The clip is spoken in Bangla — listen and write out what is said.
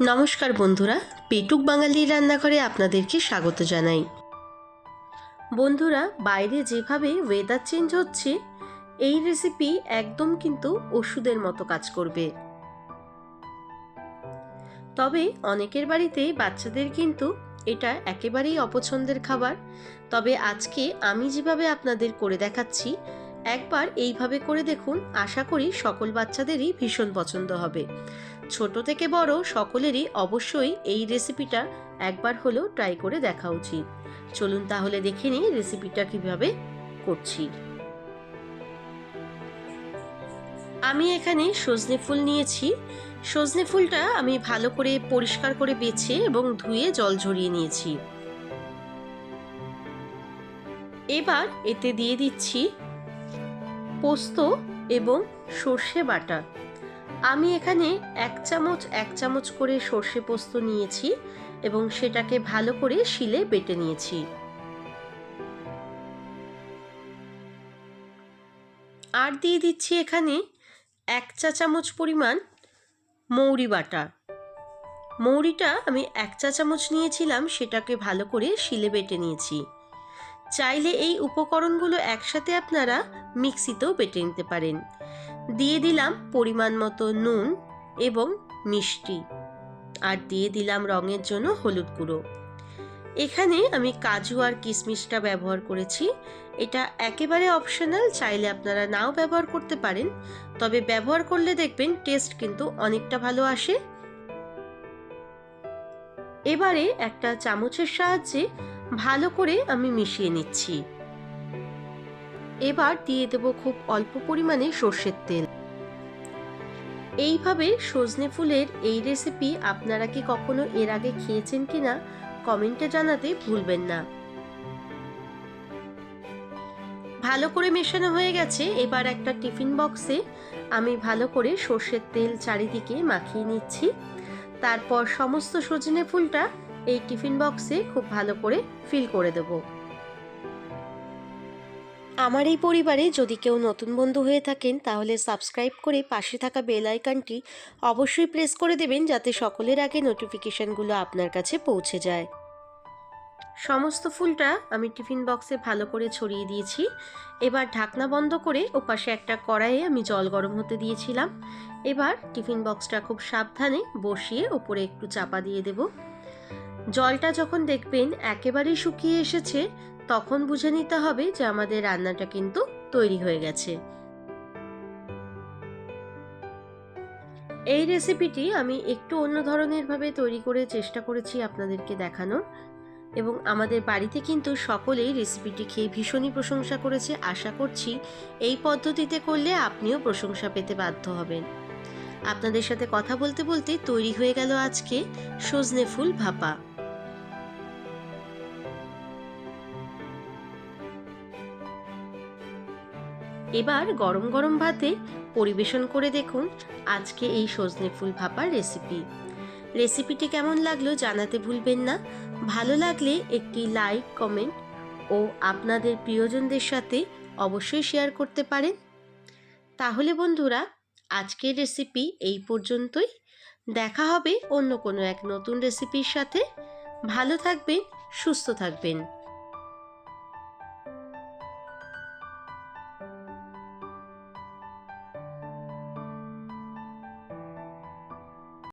নমস্কার বন্ধুরা, পেটুক বাঙালির রান্নাঘরে আপনাদেরকে স্বাগত জানাই। বন্ধুরা, বাইরে যেভাবে ওয়েদার চেঞ্জ হচ্ছে, এই রেসিপি একদম কিন্তু ওষুধের মতো কাজ করবে। তবে অনেকের বাড়িতে বাচ্চাদের কিন্তু এটা একেবারেই অপছন্দের খাবার। তবে আজকে আমি যেভাবে আপনাদের করে দেখাচ্ছি, একবার এইভাবে করে দেখুন, আশা করি সকল বাচ্চাদেরই ভীষণ পছন্দ হবে। ছোট থেকে বড় সকলেরই অবশ্যই এই রেসিপিটা একবার হলেও ট্রাই করে দেখা উচিত। চলুন তাহলে দেখে নিই রেসিপিটা কীভাবে করছি। আমি এখানে সজনে ফুল নিয়েছি। সজনে ফুলটা আমি ভালো করে পরিষ্কার করে বেছে এবং ধুয়ে জল ঝরিয়ে নিয়েছি। এবার এতে দিয়ে দিচ্ছি পোস্ত এবং সর্ষে বাটা। আমি এখানে এক চামচ এক চামচ করে সর্ষে পোস্ত নিয়েছি এবং সেটাকে ভালো করে শিলে বেটে নিয়েছি। আর দিয়ে দিচ্ছি এখানে এক চা চামচ পরিমাণ মৌরি বাটা। মৌরিটা আমি এক চা চামচ নিয়েছিলাম, সেটাকে ভালো করে শিলে বেটে নিয়েছি। চাইলে এই উপকরণগুলো একসাথে আপনারা মিক্সিতেও বেটে নিতে পারেন। দিয়ে দিলাম পরিমাণ মতো নুন এবং মিষ্টি। আর দিয়ে দিলাম রঙের জন্য হলুদ গুঁড়ো। এখানে আমি কাজু আর কিশমিশটা ব্যবহার করেছি। এটা একেবারে অপশনাল চাইলে আপনারা নাও ব্যবহার করতে পারেন। তবে ব্যবহার করলে দেখবেন টেস্ট কিন্তু অনেকটা ভালো আসে। এবারে একটা চামচের সাহায্যে ভালো করে আমি মিশিয়ে নিচ্ছি। এবার দিয়ে দেব খুব অল্প পরিমাণে সর্ষের তেল। এইভাবে সজনে ফুলের এই রেসিপি আপনারা কি কখনো এর আগে খেয়েছেন কিনা কমেন্টে জানাতে ভুলবেন না। ভালো করে মেশানো হয়ে গেছে, এবার একটা টিফিন বক্সে আমি ভালো করে সর্ষের তেল চারিদিকে মাখিয়ে নিচ্ছি। তারপর সমস্ত সজনে ফুলটা এই টিফিন বক্সে খুব ভালো করে ফিল করে দেবো। আমার এই পরিবারে যদি কেউ নতুন বন্ধু হয়ে থাকেন, তাহলে সাবস্ক্রাইব করে পাশে থাকা বেল আইকনটি অবশ্যই প্রেস করে দেবেন যাতে সকলের আগে নোটিফিকেশানগুলো আপনার কাছে পৌঁছে যায়। সমস্ত ফুলটা আমি টিফিন বক্সে ভালো করে ছড়িয়ে দিয়েছি। এবার ঢাকনা বন্ধ করে ওপাশে একটা কড়াইয়ে আমি জল গরম হতে দিয়েছিলাম। এবার টিফিন বক্সটা খুব সাবধানে বসিয়ে ওপরে একটু চাপা দিয়ে দেব। জলটা যখন দেখবেন একেবারেই শুকিয়ে এসেছে তখন বুঝে নিতে হবে যে আমাদের রান্নাটা কিন্তু তৈরি হয়ে গেছে। এই রেসিপিটি আমি একটু অন্য ধরনের ভাবে তৈরি করে চেষ্টা করেছি আপনাদেরকে দেখানোর এবং আমাদের বাড়িতে কিন্তু সকলেই রেসিপিটি খেয়ে ভীষণই প্রশংসা করেছে। আশা করছি এই পদ্ধতিতে করলে আপনিও প্রশংসা পেতে বাধ্য হবেন। আপনাদের সাথে কথা বলতে বলতে তৈরি হয়ে গেল আজকে সজনে ফুল ভাপা। এবার গরম গরম ভাতে পরিবেশন করে দেখুন আজকে এই সজনে ফুল ভাপার রেসিপি। রেসিপিটি কেমন লাগল জানাতে ভুলবেন না। ভালো লাগলে একটি লাইক, কমেন্ট ও আপনাদের প্রিয়জনদের সাথে অবশ্যই শেয়ার করতে পারেন। তাহলে বন্ধুরা, আজকের রেসিপি এই পর্যন্তই। দেখা হবে অন্য কোনো এক নতুন রেসিপির সাথে। ভালো থাকবেন, সুস্থ থাকবেন।